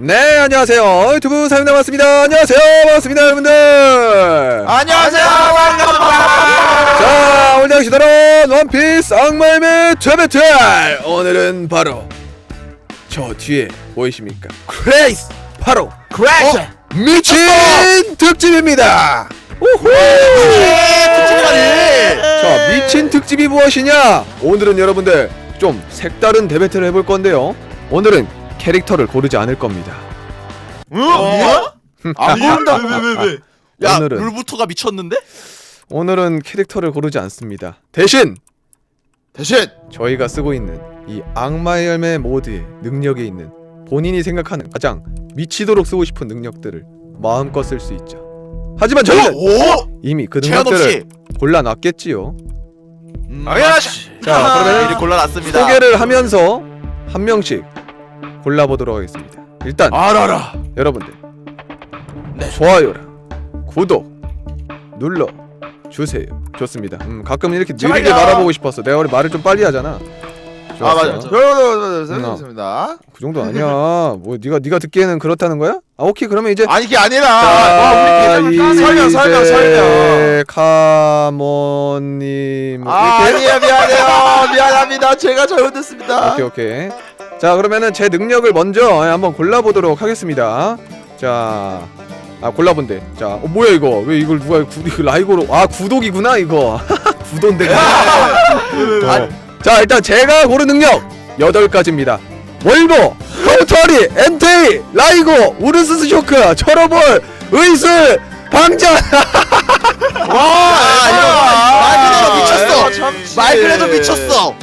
네 안녕하세요. 유튜브 사용 남았습니다. 안녕하세요 반갑습니다 여러분들. 안녕하세요. 자 오늘 시도는 원피스 악마의 최배틀 오늘은 바로 저 뒤에 보이십니까? 크레이스. 바로 크래시. 미친 특집입니다. 우후! 특집이라니. 자 미친 특집이 무엇이냐? 오늘은 여러분들 좀 색다른 대배틀을 해볼 건데요. 오늘은 캐릭터를 고르지 않을 겁니다 응? 뭐야? 아, 모른다. 왜왜 왜? 야, 오늘은- 룰부터가 미쳤는데? 오늘은 캐릭터를 고르지 않습니다 대신 대신 저희가 쓰고 있는 이 악마의 열매 모드의 능력에 있는 본인이 생각하는 가장 미치도록 쓰고 싶은 능력들을 마음껏 쓸 수 있죠. 하지만 저희는 오! 이미 그 제한 능력들을. 골라놨겠지요. 음, 당연하지. 자, 그러면 미리 골라놨습니다. 소개를 하면서 한 명씩 골라보도록 하겠습니다. 일단 알아라. 여러분들 네. 좋아요랑 구독 눌러 주세요. 좋습니다. 음, 가끔 이렇게 느리게. 말아보고 싶었어. 내가 원래 말을 좀 빨리 하잖아. 아 맞아. 좋았어. 여러분들 그 정도 아니야. 뭐 네가 네가 듣기에는 그렇다는 거야? 아 오케이 그러면 이제 아니 그게 아니라. 와, 우리 설명 설명 설명. 카모님 아? 아니에요 미안해요 미안합니다 제가 잘못했습니다. 오케이 오케이. 자 그러면은 제 능력을 먼저 예, 한번 골라보도록 하겠습니다. 자. 아 골라본대. 자, 어, 뭐야 이거? 왜 이걸 누가 구, 이거 라이고로? 아 구독이구나 이거. 구독인데. 어. 자 일단 제가 고른 능력 여덟 가지입니다. 월보, 카우터리, 엔테이, 라이고, 우르스스 쇼크, 철어볼, 의술, 방전. 아, 이거 말 그대로 미쳤어. 말 그대로 미쳤어.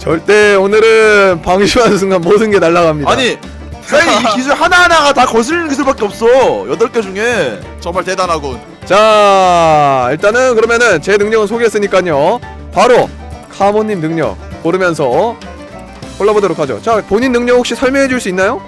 절대 오늘은 방심하는 순간 모든 게 날아갑니다. 아니 사장님 이 기술 하나하나가 다 거슬리는 기술밖에 없어 여덟 개 중에 정말 대단하군. 자 일단은 그러면은 제 능력은 소개했으니까요. 바로 카모님 능력 고르면서 골라보도록 하죠. 자 본인 능력 혹시 설명해 줄 수 있나요?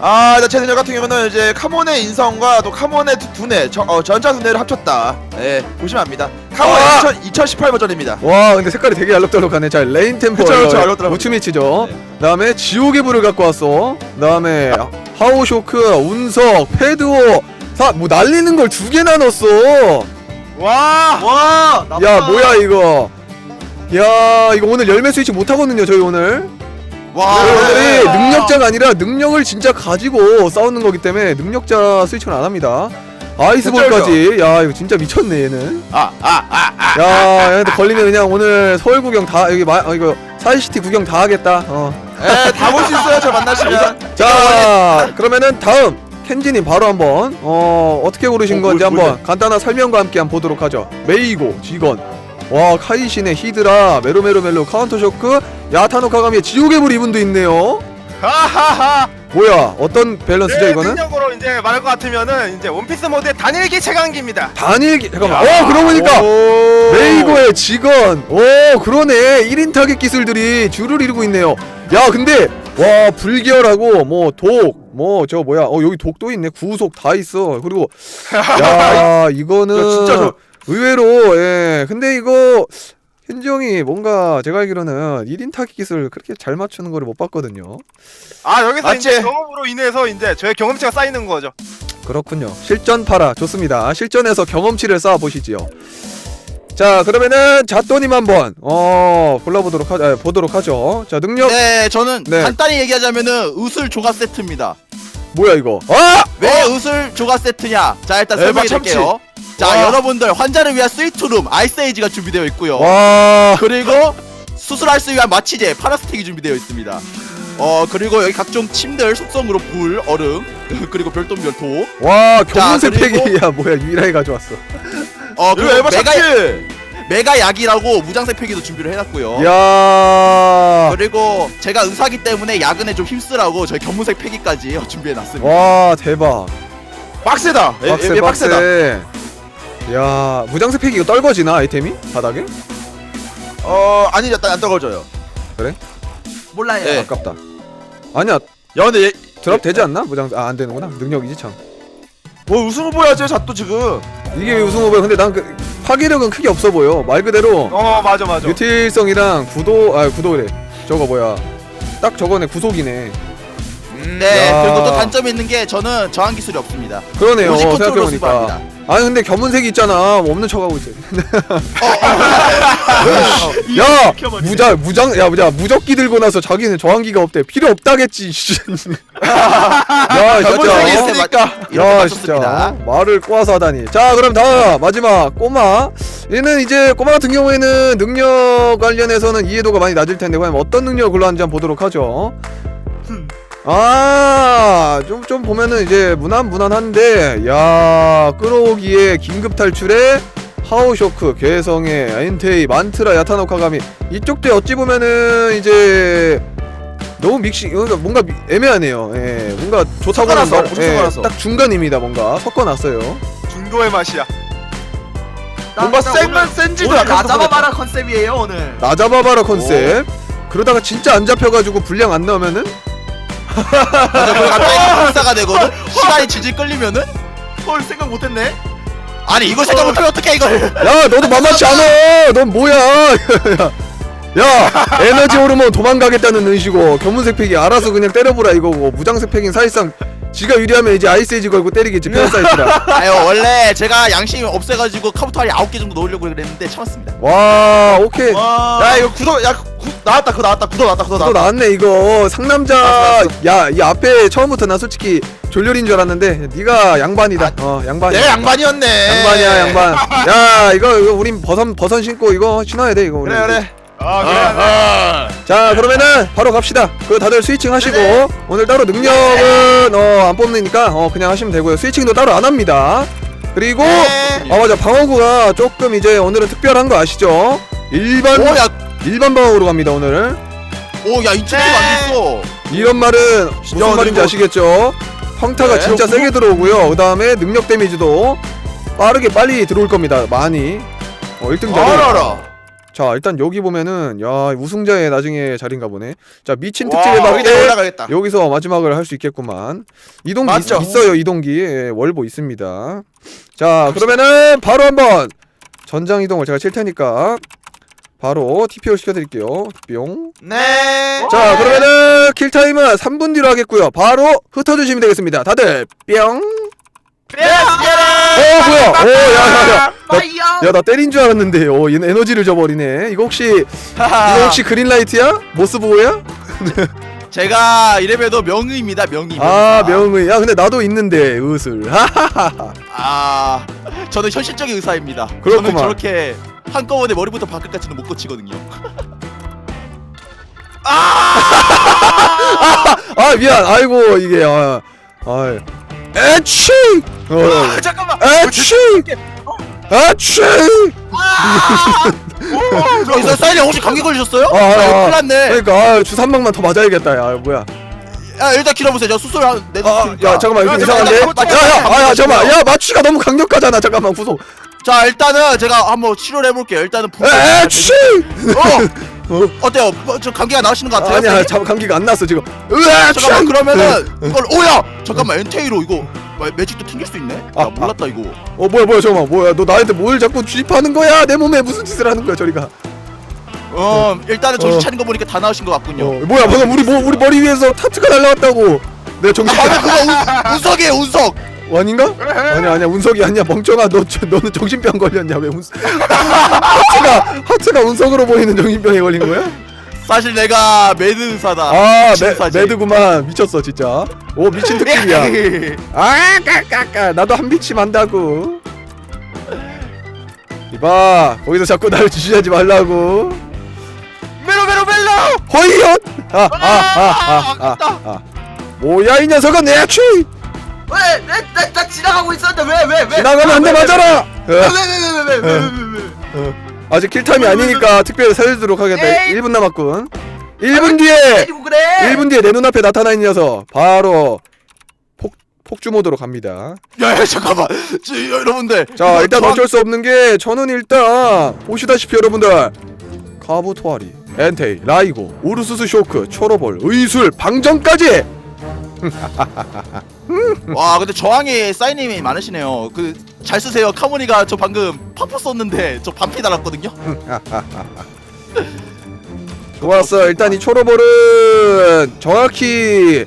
아, 제 능력 같은 경우는 이제 카몬의 인성과 또 카몬의 두- 두뇌, 저, 어, 전차 두뇌를 합쳤다. 예, 보시면 압니다. 카몬 아! 2000, 2018 버전입니다. 와 근데 색깔이 되게 알록달록하네. 자 레인 템포 그쵸, 그쵸, 알록달록. 우츠미치죠. 네. 그다음에 지옥의 불을 갖고 왔어. 그다음에 하오 쇼크, 운석, 패드오. 다뭐 날리는 걸 두 개나 넣었어. 와. 와, 야 뭐야 이거 야 이거 오늘 열매 스위치 못 하거든요 저희 오늘 와. 여러분들이 아. 능력자가 아니라 능력을 진짜 가지고 싸우는 거기 때문에 능력자 스위치는 안 합니다 아이스볼까지 야 이거 진짜 미쳤네 얘는 아, 아, 아, 아. 야 얘한테 걸리면 그냥 오늘 서울 구경 다 여기 마, 어, 이거 사이시티 구경 다 하겠다 어. 예, 다볼 수 있어요. 저 만나시면. 자 그러면은 다음 켄지님 바로 한번 어 어떻게 고르신 어, 건지 뭘- 한번 간단한 설명과 함께 한번 보도록 하죠 메이고 직원 와 카이신의 히드라 메로메로멜로 카운터 쇼크 야타노 카가미의 지옥의 불 이분도 있네요. 하하하. 뭐야 어떤 밸런스죠 내 이거는? 능력으로 이제 말할 것 같으면은 이제 원피스 모드의 단일기 최강기입니다. 단일기 잠깐만. 야. 어 그러고 보니까 오. 메이고의 직원. 오 그러네. 1인 타겟 기술들이 줄을 이루고 있네요. 야 근데 와 불결하고 뭐 독 뭐 저 뭐야. 어 여기 독도 있네. 구속 다 있어. 그리고 야 이거는 야, 진짜 저- 의외로 예 근데 이거 현지 형이 뭔가 제가 알기로는 1인 타겟 기술 그렇게 잘 맞추는 거를 못 봤거든요 아 여기서 맞지? 이제 경험으로 인해서 이제 저의 경험치가 쌓이는 거죠. 그렇군요. 실전 파라 좋습니다. 실전에서 경험치를 쌓아 보시지요. 자 그러면은 자또님 한번 어 골라보도록 하 아, 보도록 하죠. 자 능력 네, 저는 네. 간단히 얘기하자면은 의술 조각 세트입니다. 뭐야 이거? 아왜 의술 조각 세트냐? 자, 일단 에바 설명해 참치. 드릴게요. 자, 와. 여러분들 환자를 위한 스위트룸 아이스 에이지가 준비되어 있고요. 와. 그리고 수술할 수 위한 마취제 파라스틱이 준비되어 있습니다. 어 그리고 여기 각종 침들 속성으로 불, 얼음, 그리고 별똥별 도. 와 경문색 자, 그리고- 팩이야 뭐야 유일하게 가져왔어. 어 그리고 에바 메가 참치. 메가 약이라고 무장색 폐기도 준비를 해놨고요. 야. 그리고 제가 의사기 때문에 야근에 좀 힘쓰라고 저희 견문색 폐기까지 준비해놨습니다. 와 대박. 빡세다. 예, 빡세 예, 빡세다. 빡세. 야 무장색 팩 이거 떨궈지나 아이템이 바닥에? 어, 아니, 일단 안 떨어져요. 몰라요. 네. 아깝다. 아니야 야, 근데 얘, 드랍 되지 않나? 무장 아 안 되는구나. 능력이지 참. 뭐 우승 후보야지, 잣도 지금. 이게 우승 후보야. 근데 난 그 파괴력은 크게 없어 보여. 말 그대로 어 맞아 맞아. 유틸성이랑 구도 아 구도래. 저거 뭐야? 딱 저거네 구속이네. 네 야. 그리고 또 단점이 있는 게 저는 저항 기술이 없습니다. 그러네요 오직 컨트롤로 생각해보니까 수반합니다. 아니 근데 견문색이 있잖아. 없는 척하고 있어. 야 무자 무장 야 무자 무적기 들고 나서 자기는 저항기가 없대. 필요 없다겠지 씨. 야 진짜. 있으니까. 이렇게 야 맞췄습니다. 진짜. 말을 꼬아서 하다니. 자 그럼 다음 마지막 꼬마. 얘는 이제 꼬마 같은 경우에는 능력 관련해서는 이해도가 많이 낮을 텐데 과연 어떤 능력을 골랐는지 한번 보도록 하죠. 아 좀 좀 보면은 이제 무난 무난한데 야 끌어오기에 긴급 탈출에 하우쇼크 개성의 엔테이 만트라 야타노카가미. 이쪽도 어찌 보면은 이제 너무 믹싱 뭔가 미- 애매하네요. 예 뭔가 좋다고 섞어놨어, 말- 예, 섞어놨어. 딱 중간입니다 뭔가. 섞어놨어요. 중도의 맛이야. 뭔가 센건 센지도 오늘 약간 나잡아봐라 컨셉이에요 오늘. 나 잡아봐라 컨셉. 그러다가 진짜 안 잡혀가지고 분량 안 나오면은 맞아, 그리고 갑자기 불사가 되거든. 시간이 질질 끌리면은? 헐 생각 못했네. 아니 이걸 생각 못하면 어떡해 이걸. 야 너도 만만치 않아. 넌 뭐야? 야 에너지 호르몬 도망가겠다는 의지고 견문색 팩이 알아서 그냥 때려보라 이거고 무장색 팩인 사실상 지가 유리하면 이제 아이스에이지 걸고 때리겠지 페어사이트라 아유 원래 제가 양심이 없애가지고 카부타리 9개 정도 넣으려고 그랬는데 참았습니다. 와 오케이. 야 이거 구도 야 구, 나왔다 그거 나왔다 구도 나왔다 구도 또 나왔다. 나왔네 이거. 상남자 야 이 앞에 처음부터 나 솔직히 졸렬인 줄 알았는데 네가 양반이다. 어 양반이야. 얘 양반이었네. 양반이야 양반. 야 이거 이거 우린 버선 버선 신고 이거 신어야 돼 이거 우리. 그래 그래 아 그래. 자 그러면은 바로 갑시다. 그 다들 스위칭 하시고 오늘 따로 능력은 어 안 뽑으니까 어 그냥 하시면 되고요. 스위칭도 따로 안 합니다. 그리고 네. 아 맞아. 방어구가 조금 이제 오늘은 특별한 거 아시죠? 일반 오 야. 일반 방어구로 갑니다 오늘 오야 인체가 안 됐어. 이런 말은 무슨 야, 말인지 이거- 아시겠죠? 평타가 네. 진짜 세게 들어오고요. 그 다음에 능력 데미지도 빠르게 빨리 들어올 겁니다 많이. 어 1등 자리 알아라 자 일단 여기 보면은 야 우승자의 나중에 자리인가 보네. 자 미친 와, 특집에 여기다 올라가겠다. 여기서 마지막을 할 수 있겠구만. 이동기 맞죠? 있, 어요 이동기. 예, 월보 있습니다. 자 그러면은 바로 한번 전장 이동을 제가 칠 테니까 바로 TPO 시켜드릴게요. 뿅. 네. 자 그러면은 킬 타임은 3분 뒤로 하겠고요. 바로 흩어주시면 되겠습니다. 다들 뿅 어 뭐야? 오야야야. 파이어 야 나 때린 줄 알았는데. 어 얘는 에너지를 줘버리네. 이거 혹시 이거 혹시 그린라이트야? 모스보호야? 제가 이래봬도 명의입니다 명의. 아 명의. 야 근데 나도 있는데 의술. 하하하하. 아 저는 현실적인 의사입니다. 그렇구만. 저는 저렇게 한꺼번에 머리부터 발끝까지는 못 고치거든요. 아! 미안. 아이고 이게 아, 아 에취 어 아, 잠깐만. 에취 에취 저 이사 사이렌 혹시 감기 걸리셨어요? 아, 아, 아, 아. 큰일 났네. 그러니까 아, 주사 한 방만 더 맞아야겠다 야 뭐야 야 일단. 저 수술 한 내. 아, 야 잠깐만 이거 야, 이상한데 잠깐만, 야야 잠깐만. 아야 잠깐만 야 마취가 너무 강력하잖아 잠깐만 구속 자 일단은 제가 한번 치료를 해볼게요. 일단은 부... 에취 어 어때요? 뭐, 저 감기가 나으시는 것 같아요? 아니야? 잠 감기가 안 났어 지금. 으아! 잠깐만 그러면은 이걸 오야! 잠깐만 엔테이로 이거 마- 매직도 튕길 수 있네? 나 아, 몰랐다 이거. 어 뭐야 뭐야 잠깐만 뭐야. 너 나한테 뭘 자꾸 주입하는 거야? 내 몸에 무슨 짓을 하는 거야 저리가. 어 일단은 정신 어. 차린 거 보니까 다 나으신 것 같군요. 어 뭐야 방금 우리 뭐 우리 머리 위에서 타투가 날라왔다고. 내가 정신 방금 그거 운, 운석이에요 운석 아닌가? 아니야 아니야. 운석이 아니야. 멍청아 너 저- 너는 정신병 걸렸냐? 왜 운... 하트가 하트가 운석으로 보이는 정신병에 걸린 거야? 사실 내가 매드 의사다. 아 미친 매. 매드구만. 미쳤어 진짜. 오 미친 특집이야. 아 까까까. 나도 한 비침 한다고. 이봐 거기서 자꾸 날 주시하지 말라고. 메로 메로 멜로. 허이엇 아아 아 아 아 뭐야 이 녀석은 내 취! 왜내나 지나가고 있었는데 왜 왜 왜? 지나가면 한 대 맞아라! 어, 왜왜 왜 왜 왜왜 아직 킬타임이 아니니까 특별히 살려주도록 하겠다. 에이. 1분 남았군. 1분 뒤에! 때리고 그래? 1분 뒤에 내 눈앞에 나타나는 녀석. 바로 폭, 폭주 모드로 갑니다. 야야 잠깐만. 저, 여러분들. 자 일단 어쩔 수 없는 게 저는 일단 보시다시피 여러분들 카부토아리 엔테이 라이고 우르스스 쇼크 초로볼 의술 방정까지 와 근데 저항이 사인님이 많으시네요. 그 잘 쓰세요. 카모니가 저 방금 파포 썼는데 저 반피 달았거든요. 좋았어 일단 이 초로볼은 정확히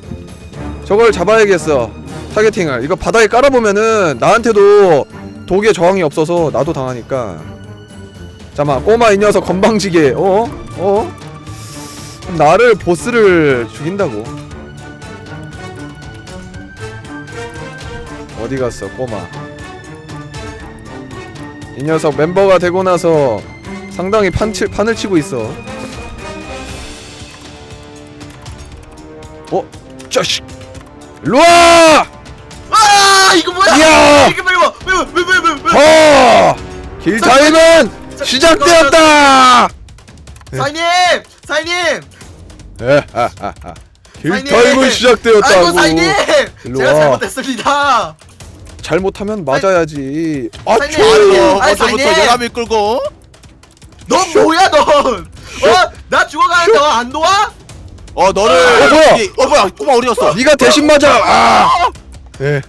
저걸 잡아야겠어. 타겟팅을. 이거 바닥에 깔아보면은 나한테도 독의 저항이 없어서 나도 당하니까. 잠깐만 꼬마 이 녀석 건방지게. 어? 어? 나를 보스를 죽인다고 어디 갔어 꼬마 이 녀석 멤버가 되고 나서 상당히 판치, 판을 치고 있어 어? 자식 일로와! 아 이거 뭐야 이야! 이게 뭐야 왜왜 왜 왜 왜 어! 길타임은 시작되었다! 에하하하. 사인님! 길타임은 시작되었다고 아이고 일로 제가 와. 잘못했습니다 잘못하면 맞아야지. 아 아이고 아이, 벌써부터 사장님! 열함이 끌고? 너 뭐야 넌 어 나 죽어가는데 너안 도와 어 너를 어, 뭐야? 이- 어 뭐야? 꼬마 어디 갔어? 네가 대신 맞아. 아! 예.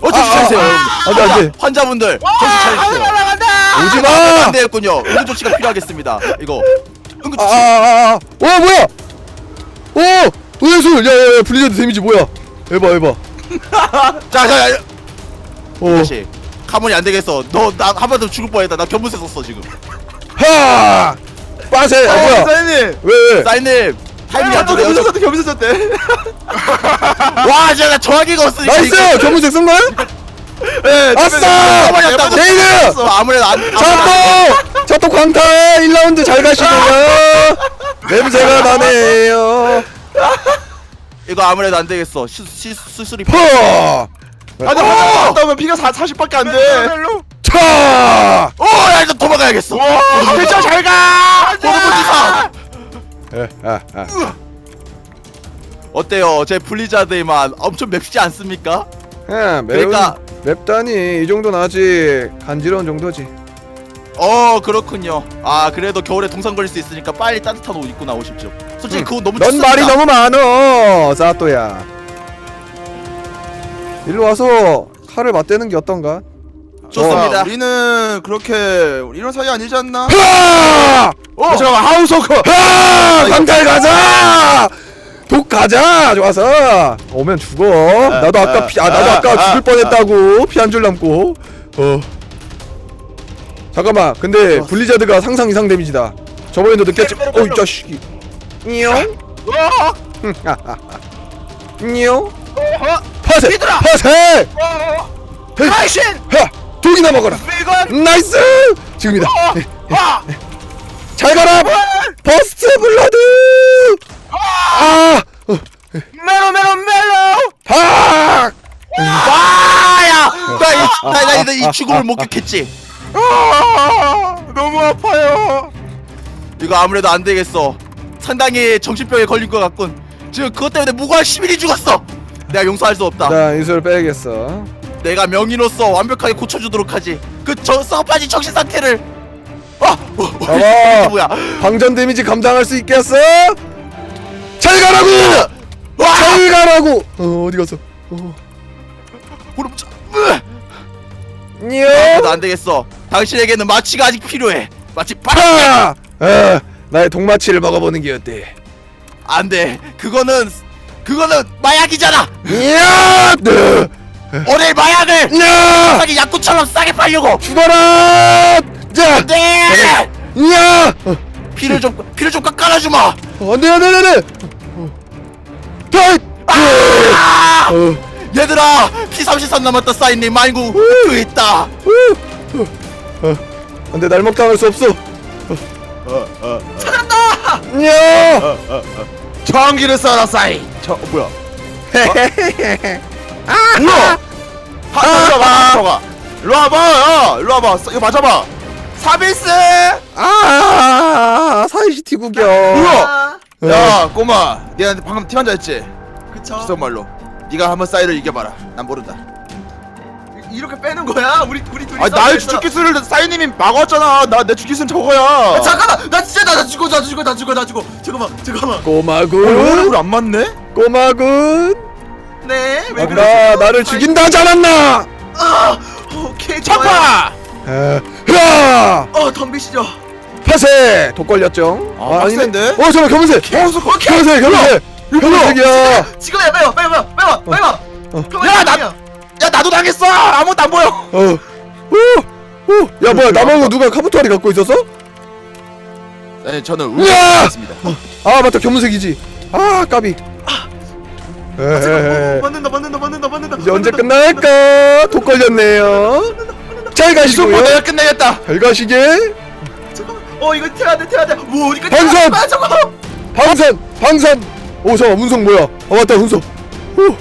어 정신 차리세요. 안 돼 안돼. 환자분들 정신 차리세요 오지 마! 안 되겠군요. 응급 조치가 필요하겠습니다. 이거. 응급 조치 아 아아아. 와 뭐야? 오! 의술! 야 야 야 블리자드 데미지 뭐야? 에바 에바 자자 어. 다시 카몬이 안 되겠어 너 나 한 번 더 죽을 뻔했다 나 견문세 썼어 지금 하! 빠세 아 뭐야 사장님 왜 왜? 사인님 타이밍이 안또 좋네요 겸손 썼대 겸손 썼대 와 진짜 나 정확히가 없으니까 나이스! 견문색 쓴 거야? 네 아싸! 가만히 제이드! 어, 아무래도 안 자또! 자또 광타 1라운드 잘 가시고요 냄새가 나네요 이거 아무래도 안 되겠어. 시, 시, 수술이 퍼! 아니 갔다 오면 피가 4, 40밖에 안돼. 차! 오 야 이거 도망가야겠어. 진짜 잘가! 호르몬지사! 에, 아, 아. 어때요? 제 블리자드에만 엄청 맵지 않습니까? 예, 매운 그러니까- 맵다니. 이 정도는 아직 간지러운 정도지. 어 그렇군요. 아 그래도 겨울에 동상 걸릴 수 있으니까 빨리 따뜻한 옷 입고 나오십시오 솔직히 응. 그거 너무 넌. 말이 너무 많어 사또야 일로 와서 칼을 맞대는 게 어떤가? 좋습니다 자, 우리는 그렇게 이런 사이 아니지 않나? 하! 어 잠깐만 하우소커 하! 강탈 가자! 독 가자! 좋아서 오면 죽어 나도 아까 피, 아 나도 아, 아까 아, 죽을 뻔했다고 피 한 줄 남고 어 잠깐만 근데 블리자드가 상상 이상 데미지다 저번에도 느꼈지 어이 자식이 냥냥 파세! 얘들아! 파세! 하이신! 야 독이나 먹어라! 이건 나이스! 지금이다! 와잘 가라! 버스트 블러드! 아! 어, 메로 메로 메로 팍 아야! 나이나이 이 죽음을 목격했지? 아 너무 아파요. 이거 아무래도 안 되겠어 상당히 정신병에 걸린 것 같군 지금 그것 때문에 무고한 시민이 죽었어 내가 용서할 수 없다 자 이슬 빼야겠어 내가 명의로서 완벽하게 고쳐주도록 하지 그저 썩어빠진 정신 상태를 아 뭐, 뭐, 봐봐. 이게 뭐야 방전 데미지 감당할 수 있겠어? 잘 가라고! 와 잘 가라고! 어 어디 갔어? 어. 무릎 차 냐! 나도 안 되겠어 당신에게는 마취가 아직 필요해 마취 팍 파! 아, 나의 독마취를 먹어보는 게 어때? 안돼 그거는 그거는 마약이잖아 야! 네. 오늘 마약을 야! 싸게 약국처럼 싸게 팔려고 죽어라! 자! 네 야! 어, 피를 좀 피를 좀 깎아주마 안돼 안 돼 안 돼! 타이! 아 어, 얘들아 피33 남았다 사인님 말고 그 있다 어, 안돼 날 먹당할 수 없어. 찾았다! 야! 전기를 쏴라 싸이. 저 어, 뭐야 아! 뭐야 하우소가 하우소가 일로 와봐 야 일로 와봐. 이거 맞아봐. 사빌스! 아! 사이시티 구경. 뭐야 어. 야 꼬마. 니한테 방금 팀 한자 했지? 그쵸. 기성말로. 네가 한번 싸이를 이겨봐라. 난 모른다 이렇게 빼는 거야 우리 우리 둘이 아니 나의 주축 기술을 싸이님이 막았잖아 나 내 주축 기술은 저거야 야, 잠깐만 나 진짜 나, 나 죽어 나 죽어 나 죽어 나 죽어 잠깐만 잠깐만 어, 꼬마군, 우리 안 맞네? 꼬마군. 네왜 아까 나를 죽인다지 않았나? 아 오케이 좋아요 차파! 에, 흐아! 어 덤비시죠 파세! 독 걸렸죠? 아. 빡센데? 어, 잠깐, 검은색! 계속 검은색, 검은색! 지금이야 빨리 와 빨리 와 빨리 와 빨리 와 어. 야, 나- 야 나도 당했어 아무것도 안 보여 어. 오! 오! 야 뭐야 나만고 누가 카부토리 갖고 있었어? 네 저는 우와! 우승했습니다 아 맞다 검은색이지 아 까비 에헤헤. 맞는다 맞는다 맞는다 맞는다 이제 언제 끝날까? 독 걸렸네요 잘 가시고요 내가 끝내겠다 잘 가시게 어 이거 태야 돼 태야 돼뭐 어디까지 방선! 아 잠깐만 방산! 방산! 오 잠깐 운석 뭐야 아 맞다 운석 오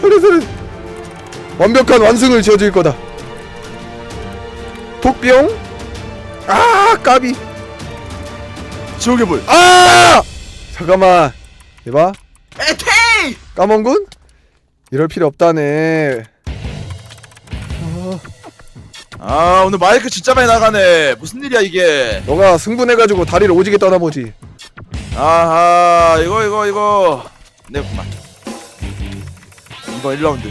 그래 그래 완벽한 완승을 지어줄 거다. 독병? 아 까비. 지옥의 불. 아! 잠깐만. 이봐. 에테이! 까먼군? 이럴 필요 없다네. 아 오늘 마이크 진짜 많이 나가네. 무슨 일이야 이게? 너가 승분해가지고 다리를 오지게 떠나보지. 아하 이거 이거 이거. 네 그만. 이거 1라운드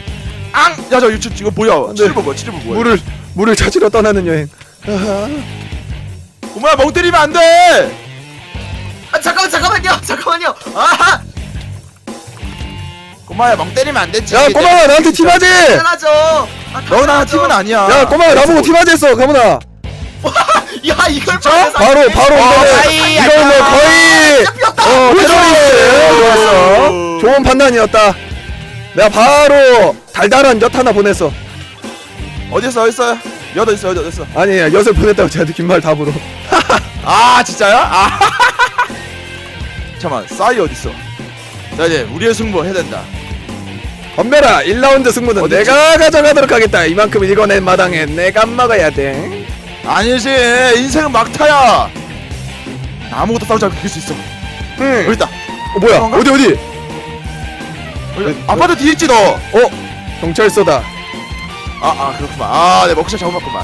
앙 야저 이거 이거 뭐야? 돼. 치즈버거 치즈버거 뭐야? 물을 물을 찾으러 떠나는 여행. 고마야 멍 때리면 안 돼! 아 잠깐만 잠깐만요! 잠깐만요! 아하 고마야 멍 때리면 안 되지. 야 꼬마야 나한테 팀하지! 당연하죠. 아, 너나 당연하죠. 팀은 아니야. 야 꼬마야 나보고 팀하지 했어 가문아. 야 이걸 진짜? 바로 바로 어, 이거는 아이, 이거는 뭐 거의 어 테러리스트 좋았어 오. 좋은 판단이었다. 내가 바로 달달한 엿 하나 보냈어 어딨어 어딨어 여덟 있어 여덟 있어 아니 엿을 보냈다고 제가 긴말 답으로. 아 진짜요? 아. 잠깐만 싸이 어딨어? 자 이제 우리의 승부 해야 된다. 덤벼라 1라운드 승부는 어딨지? 내가 가져가도록 하겠다. 이만큼 읽어낸 마당에 내가 먹어야 돼. 아니지 인생은 막타야. 나 아무것도 싸우지 않고 이길 수 있어. 응. 여기 있다. 어, 뭐야? 그런가? 어디 어디? 여기 아파트 뒤에 있지 너. 어 경찰서다 아, 아, 그렇구만. 아, 내 먹자 잘못 봤구만.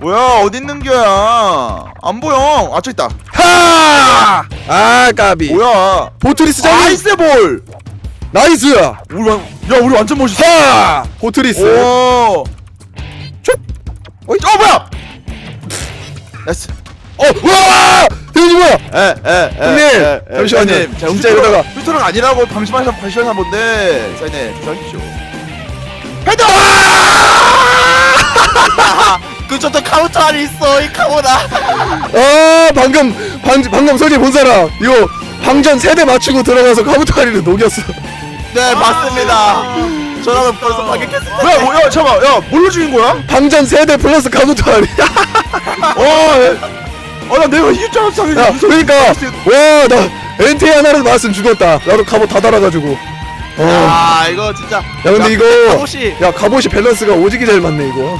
뭐야, 어디 있는 거야? 안 보여. 아, 저 있다. 하! 아 까비 뭐야? 보트리스 장님 아이스 볼. 나이스 우리 완, 야, 우리 완전 멋있어. 하! 보트리스 오. 촉! 어이, 어, 뭐야? 나이스. 어! 와! 대현이 뭐야 에, 에, 에. 형님, 에, 에. 잠시만요. 진짜 휘토르- 이러다가- 휘토르가 아니라고 방심하셔, 방심하신 건데, 사장님, 조심하십시오. 헤더! 그저도 카운터 안에 있어 이 카모나 아 방금 방, 방금 소리 본 사람 이거 방전 세대 맞추고 들어가서 카부타리를 녹였어 네 맞습니다 저라면 벌써 반격했습니다 뭐야, 뭐야, 잠깐만, 야, 뭘로 죽인 거야? 방전 세대 플러스 카부타리. 어, 나 내가 이길 줄 알았어. 야 그러니까 와나 엔테 하나라도 맞았으면 죽었다. 나도 갑옷 다 달아가지고. 어 야 아 이거 진짜. 근데 이거 혹시 야 갑옷이 밸런스가 오지게 잘 맞네 이거.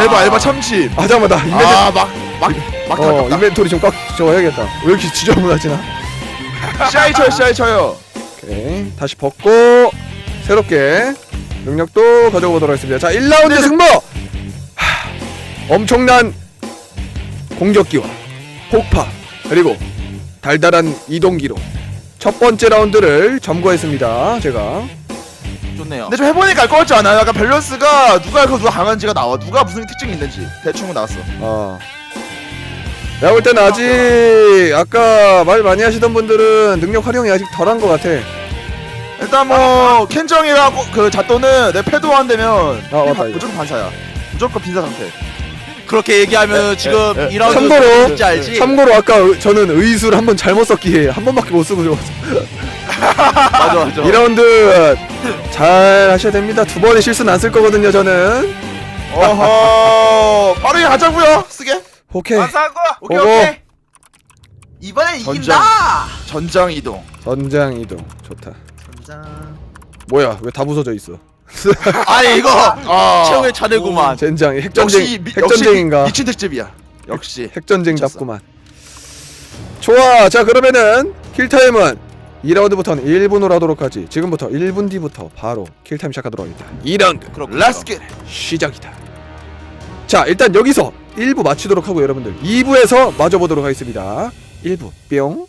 엘바, 엘바 참치. 아 잠깐만 나 인벤토리 아, 막, 막, 막 어. 인벤토리 좀꽉 저거 해야겠다. 왜 이렇게 지저분하지 나? 시아이 쳐요, 시아이 쳐요. 오케이. 다시 벗고 새롭게 능력도 가져보도록 하겠습니다. 자 1라운드 승부! 하, 엄청난 공격기와 폭파 그리고 달달한 이동기로 첫 번째 라운드를 점거했습니다 제가 좋네요 근데 좀 해보니까 알 것 같지 않아? 약간 밸런스가 누가 그 누가 강한지가 나와. 누가 무슨 특징이 있는지 대충은 나왔어. 어 내가 볼 때는 아직 아까 말 많이 하시던 분들은 능력 활용이 아직 덜한 것 같아 일단 뭐 켄정이라고 그 잣도는 내 패도 안 되면 아, 맞다, 이거. 무조건 반사야. 무조건 빈사 상태. 그렇게 얘기하면 지금 에, 에. 이라운드 참고로 뭔지 알지? 참고로 아까 의- 저는 의술 한번 잘못 썼기에 한 번밖에 못 쓰고 들어왔어 맞아 맞아 2라운드 잘 하셔야 됩니다. 두 번의 실수는 안 쓸 거거든요, 저는. 어허 빠르게 가자고요. 쓰게. 오케이. 감사하고 오케이 오고. 오케이. 이번엔 전장. 이긴다 전장 이동. 전장 이동. 좋다. 전장 뭐야? 왜 다 부서져 있어? 아니 이거 아 최후의 차례구만 젠장 핵전쟁 역시 미- 핵전쟁인가? 역시 미친 특집이야. 역시. 핵전쟁답구만. 좋아. 자, 그러면은 킬 타임은 2라운드부터는 1분으로 하도록 하지. 지금부터 1분 뒤부터 바로 킬 타임 시작하도록 하겠다. 2라운드 그렇군요 Let's get. it. 시작이다. 자, 일단 여기서 1부 마치도록 하고 여러분들 2부에서 마저 보도록 하겠습니다. 1부 뿅.